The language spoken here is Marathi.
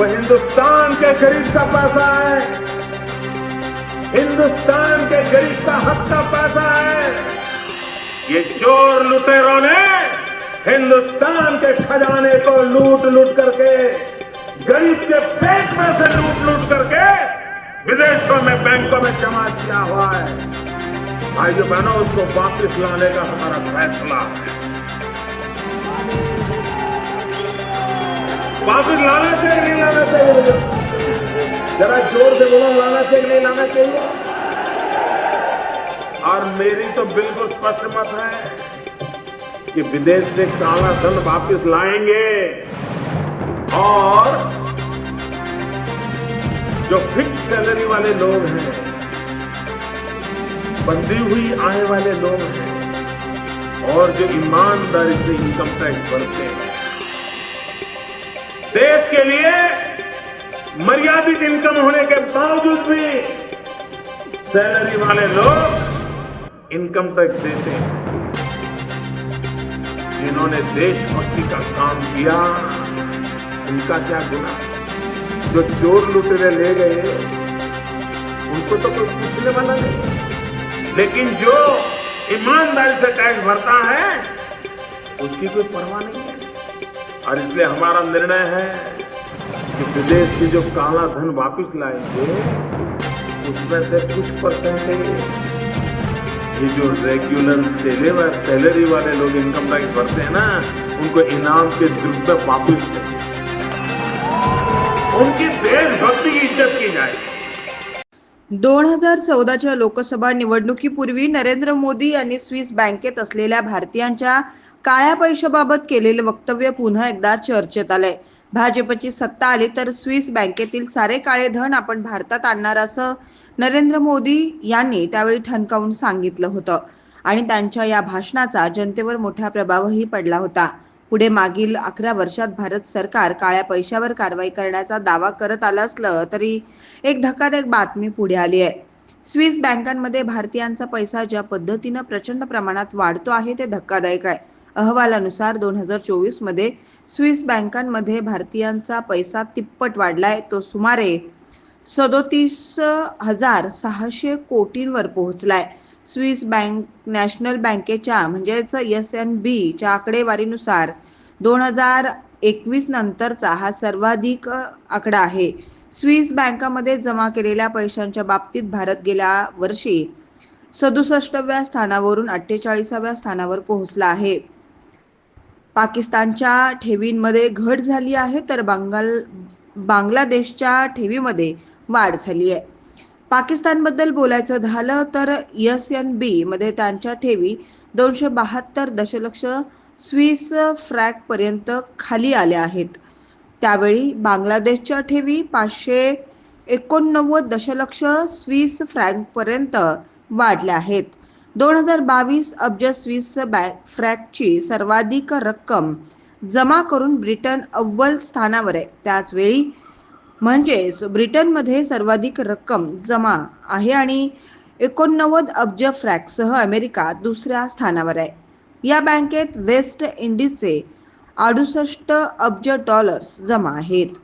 वो हिंदुस्तान के गरीब का पैसा है। हिंदुस्तान के गरीब का हक का पैसा है। ये चोर लुटेरों ने हिंदुस्तान के खजाने को लूट लूट करके गरीब के पेट में से लूट लूट करके विदेशों में बैंकों में जमा किया हुआ है। भाइयों बहनों उसको वापस लाने का हमारा फैसला है। वापस लाना चाहिए, नहीं लाना चाहिए। जरा ज़ोर से बोलो, लाना चाहिए, नहीं लाना चाहिए। और मेरी तो बिल्कुल स्पष्ट मत है कि विदेश से काला धन वापस लाएँगे। और जो फिक्स सैलरी वाले लोग हैं बंधी हुई आय वाले लोग हैं, और जो ईमानदारी से इनकम टैक्स भरते हैं देश के लिए मर्यादित इनकम होने के बावजूद भी सैलरी वाले लोग इनकम टैक्स देते हैं। जिन्होंने देशभक्ति का काम किया, उनका क्या गुना जो चोर लुटेरे ले गए, उनको तो कोई पूछने वाला नहीं। लेकिन जो ईमानदारी से टैक्स भरता है, उसकी कोई परवाह नहीं है। और इसलिए हमारा निर्णय है कि विदेश से जो काला धन वापस लाएँगे, उसमें से कुछ परसेंटेज ये जो रेगुलर सैलरी सैलरी वाले लोग इनकम टैक्स भरते हैं ना, उनको इनाम के में वापस उनकी देशभक्ति की इज़्ज़त की जाएगी दोन हजार चौदाच्या लोकसभा निवडणुकीपूर्वी नरेंद्र मोदी यांनी स्विस बँकेत असलेल्या भारतीयांच्या काळ्या पैशाबाबत केलेले वक्तव्य पुन्हा एकदा चर्चेत आलंय. भाजपची सत्ता आली तर स्विस बँकेतील सारे काळे धन आपण भारतात आणणार असं नरेंद्र मोदी यांनी त्यावेळी ठणकावून सांगितलं होतं. आणि त्यांच्या या भाषणाचा जनतेवर मोठा प्रभावही पडला होता. पुढे मागील अकरा वर्षात भारत सरकार काळ्या पैशावर कारवाई करण्याचा दावा करत आलं असलं तरी एक धक्कादायक बातमी पुढे आली आहे. स्विस बँकांमध्ये भारतीयांचा पैसा ज्या पद्धतीनं प्रचंड प्रमाणात वाढतो आहे ते धक्कादायक आहे. अहवालानुसार दोन हजार चोवीसमध्ये स्विस बँकांमध्ये भारतीयांचा पैसा तिप्पट वाढलाय. तो सुमारे सदोतीस हजार सहाशे कोटींवर पोहोचलाय. स्विस बँक नॅशनल बँकेच्या म्हणजेच एस एन बीच्या आकडेवारीनुसार दोन हजार एकवीस नंतरचा हा सर्वाधिक आकडा आहे. स्विस बँकामध्ये जमा केलेल्या पैशांच्या बाबतीत भारत गेल्या वर्षी सदुसष्टव्या स्थानावरून अठ्ठेचाळीसाव्या स्थानावर पोहोचला आहे. पाकिस्तानच्या ठेवींमध्ये घट झाली आहे तर बांगल बांगलादेशच्या ठेवीमध्ये वाढ झाली आहे. पाकिस्तानबद्दल बोलायचं झालं तर एस एन बी मध्ये त्यांच्या ठेवी दोनशे बहात्तर दशलक्ष स्विस फ्रॅक पर्यंत खाली आल्या आहेत. त्यावेळी बांगलादेशच्या ठेवी पाचशे एकोणनव्वद दशलक्ष स्विस फ्रँकपर्यंत वाढल्या आहेत. दोन हजार बावीस अब्ज स्विस बँक फ्रॅकची सर्वाधिक रक्कम जमा करून ब्रिटन अव्वल स्थानावर आहे. त्याचवेळी म्हणजेच ब्रिटनमध्ये सर्वाधिक रक्कम जमा आहे आणि एकोणनव्वद अब्ज फ्रॅकसह अमेरिका दुसऱ्या स्थानावर आहे. या बँकेत वेस्ट इंडिजचे अडुसष्ट अब्ज डॉलर्स जमा आहेत.